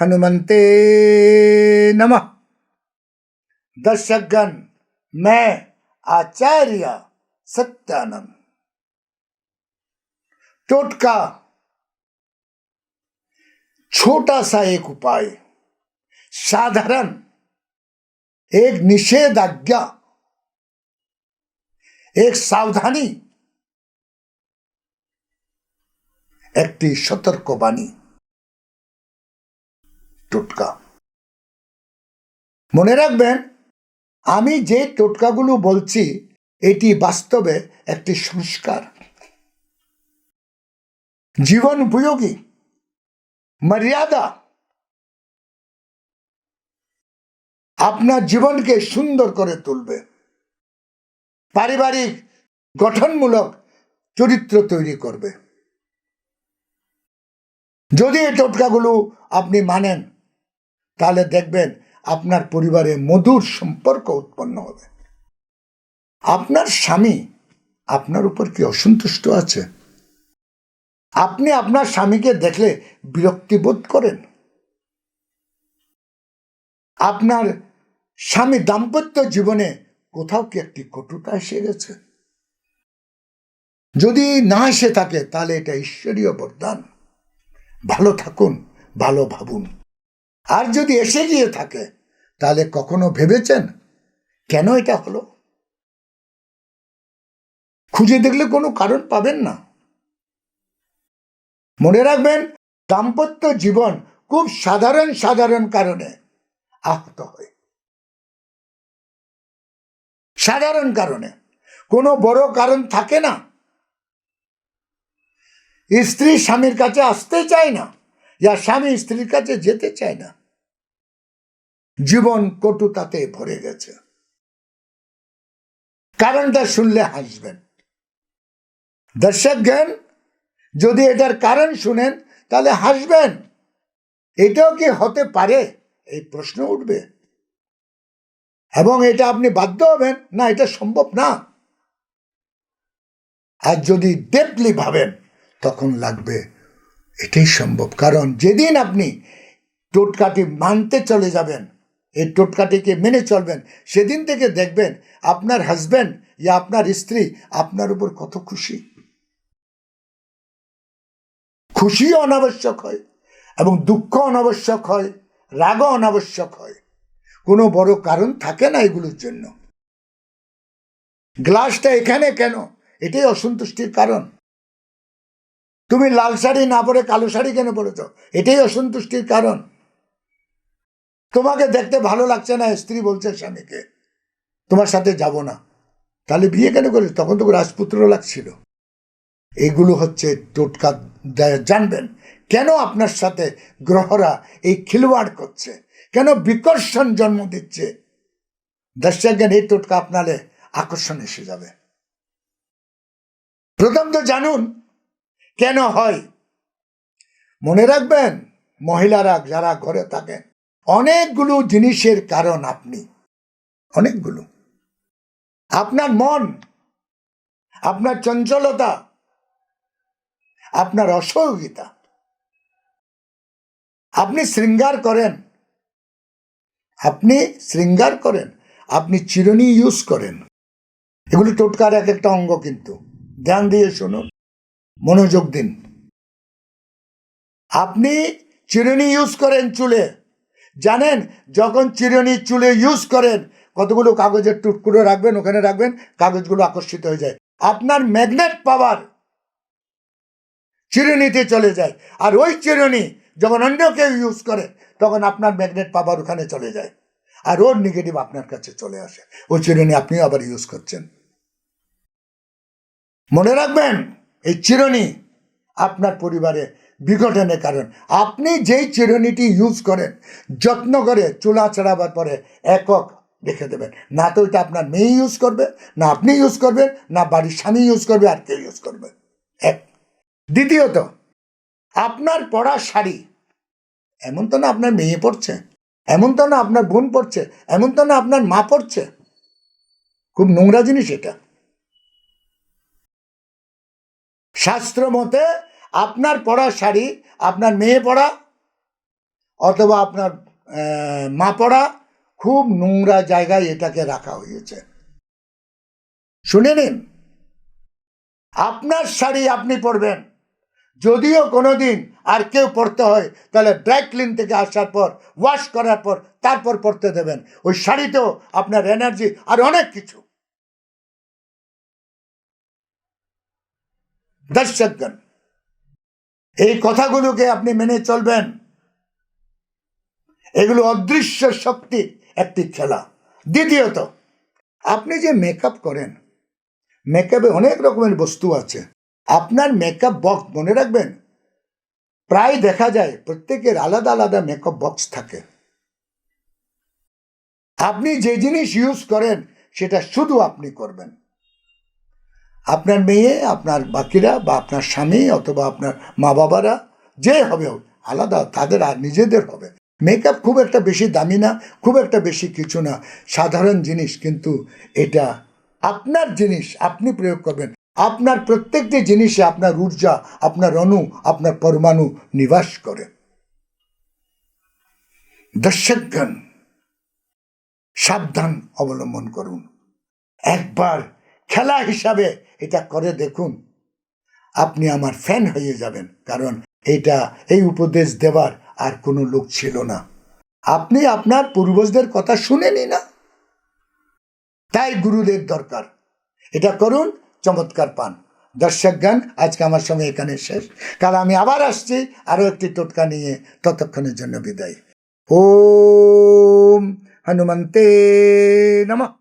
हनुमंते नमः दर्शकगण मैं आचार्य सत्यानंद टोटका छोटा सा एक उपाय साधारण एक निषेधाज्ञा एक সাবধানী একটি সতর্কবাণী টোটকা। মনে রাখবেন, আমি যে টোটকাগুলো বলছি, এটি বাস্তবে একটি সংস্কার। জীবন উপযোগী, মর্যাদা। আপনার জীবনকে সুন্দর করে তুলবে। পারিবারিক গঠনমূলক চরিত্র তৈরি করবে। যদি এই টোটকাগুলো আপনি মানেন তাহলে দেখবেন আপনার পরিবারে মধুর সম্পর্ক উৎপন্ন হবে। আপনার স্বামী আপনার উপর কি অসন্তুষ্ট আছে? আপনি আপনার স্বামীকে দেখলে বিরক্তি বোধ করেন? আপনার স্বামী দাম্পত্য জীবনে কোথাও কি একটি কটুতা এসে গেছে? যদি না এসে থাকে তাহলে এটা ঈশ্বরীয় বরদান। ভালো থাকুন, ভালো ভাবুন। আর যদি এসে গিয়ে থাকে, তাহলে কখনো ভেবেছেন? কেন এটা হলো? খুঁজে দেখলে কোনো কারণ পাবেন না। মনে রাখবেন, দাম্পত্য জীবন খুব সাধারণ সাধারণ কারণে আহত হয়। সাধারণ কারণে। কোনো বড় কারণ থাকে না। স্ত্রী স্বামীর কাছে আসতে চায় না যা স্বামী স্ত্রীর কাছে যেতে চায় না। জীবন কটুতাতে ভরে গেছে। কারণটা শুনলে হাসবেন। দর্শক জ্ঞান যদি এটার কারণ শুনেন, তাহলে হাসবেন। এটাও কি হতে পারে? এই প্রশ্ন উঠবে। এবং এটা আপনি বাধ্য হবেন, না, এটা সম্ভব না। আর যদি ডেপলি ভাবেন, তখন লাগবে এটাই সম্ভব। কারণ যেদিন আপনি টোটকাটি মানতে চলে যাবেন এই টোটকাটিকে মেনে চলবেন। সেদিন থেকে দেখবেন আপনার হাজব্যান্ড ইয়া আপনার স্ত্রী আপনার উপর কত খুশি। খুশিও অনাবশ্যক হয় এবং দুঃখ অনাবশ্যক হয়, রাগও অনাবশ্যক হয়। কোনো বড় কারণ থাকে না এগুলোর জন্য। গ্লাসটা এখানে কেন? এটাই অসন্তুষ্টির কারণ। তুমি লাল শাড়ি না পরে কালো শাড়ি কেন পরেছ? এটাই অসন্তুষ্টির কারণ। তোমাকে দেখতে ভালো লাগছে না, স্ত্রী বলছে স্বামীকে, তোমার সাথে যাব না। তাহলে বিয়ে কেন করেছ তখন তো রাজপুত্র লাগছিল। এইগুলো হচ্ছে টোটকা জানবেন কেন আপনার সাথে গ্রহরা এই খিলওয়াড় করছে? কেন বিকর্ষণ জন্ম দিচ্ছে? দর্শকজ্ঞান এই টোটকা আপনালে আকর্ষণ এসে যাবে। প্রথম তো জানুন কেন হয়। মনে রাখবেন, মহিলারা যারা ঘরে থাকেন অনেকগুলো জিনিসের কারণ আপনি। অনেকগুলো। আপনার মন, আপনার চঞ্চলতা, আপনার অসহযোগিতা। আপনি শৃঙ্গার করেন। আপনি শৃঙ্গার করেন। আপনি চিরুনি ইউজ করেন। এগুলো টোটকার এক একটা অঙ্গ কিন্তু। ধ্যান দিয়ে শুনুন। মনোযোগ দিন। আপনি চিরুনি ইউজ করেন চুলে। জানেন, যখন চিরুনি চুলে ইউজ করেন, কতগুলো কাগজের টুকরো রাখবেন, ওখানে রাখবেন, কাগজগুলো আকর্ষিত হয়ে যায়। আপনার ম্যাগনেট পাওয়ার চিরুনিতে চলে যায়। আর ওই চিরুনি যখন অন্য কেউ ইউজ করে, তখন আপনার ম্যাগনেট পাওয়ার ওখানে চলে যায়। আর ওর নেগেটিভ আপনার কাছে চলে আসে। ওই চিরুনি আপনি আবার ইউজ করছেন। মনে রাখবেন, এই চিরুনি আপনার পরিবারে বিঘটনের কারণ। আপনি যেই চিরুনিটি ইউজ করেন, যত্ন করে চুলা চড়াবার পরে একক রেখে দেবেন। না তো এটা আপনার মেয়ে ইউজ করবে, না আপনি ইউজ করবেন, না বাড়ির স্বামী ইউজ করবে, আর কেউ ইউজ করবে। এক। দ্বিতীয়ত, আপনার পড়া শাড়ি, এমন তো না আপনার মেয়ে পড়ছে, এমন তো না আপনার বোন পড়ছে, এমন তো না আপনার মা পড়ছে। খুব নোংরা জিনিস এটা। শাস্ত্র মতে আপনার পড়া শাড়ি, আপনার মেয়ে পড়া, অথবা আপনার মা মাপড়া খুব নোংরা জায়গায় এটাকে রাখা হয়েছে। শুনে নিন। আপনার শাড়ি আপনি পরবেন। যদিও কোনো দিন আর কেউ পড়তে হয়, তাহলে ড্রাই ক্লিন থেকে আসার পর, ওয়াশ করার পর, তারপর পড়তে দেবেন। ওই শাড়িতেও আপনার এনার্জি আর অনেক কিছু। দর্শকগণ এই কথাগুলোকে আপনি মেনে চলবেন। এগুলো অদৃশ্য শক্তির একটি খেলা। দ্বিতীয়ত, আপনি যে মেকআপ করেন মেকআপে অনেক রকমের বস্তু আছে। আপনার মেকআপ বক্স মনে রাখবেন? প্রায় দেখা যায় প্রত্যেকের আলাদা আলাদা মেকআপ বক্স থাকে। আপনি যে জিনিস ইউজ করেন, সেটা শুধু আপনি করবেন। আপনার মেয়ে, আপনার বাকিরা বা আপনার স্বামী অথবা আপনার মা বাবারা যে হবে আলাদা, তাদের আর নিজেদের হবে। মেকআপ খুব একটা বেশি দামি না, খুব একটা বেশি কিছু না, সাধারণ জিনিস, কিন্তু এটা আপনার জিনিস, আপনি প্রয়োগ করবেন। আপনার প্রত্যেকটি জিনিসে আপনার ঊর্জা, আপনার অণু আপনার পরমাণু নিবাস করে। দর্শকগণ, সাবধান অবলম্বন করুন। একবার খেলা হিসাবে এটা করে দেখুন। আপনি আমার ফ্যান হয়ে যাবেন, কারণ এটা এই উপদেশ দেওয়ার আর কোনো লোক ছিল না। আপনি আপনার পূর্বজদের কথা শুনেনি না। তাই গুরুদের দরকার। এটা করুন, চমৎকার পান। দর্শকগণ আজকে আমার সঙ্গে এখানে শেষ। কাল আমি আবার আসছি, আরও একটি টোটকা নিয়ে ততক্ষণের জন্য বিদায়। ওম হনুমন্তে নমঃ।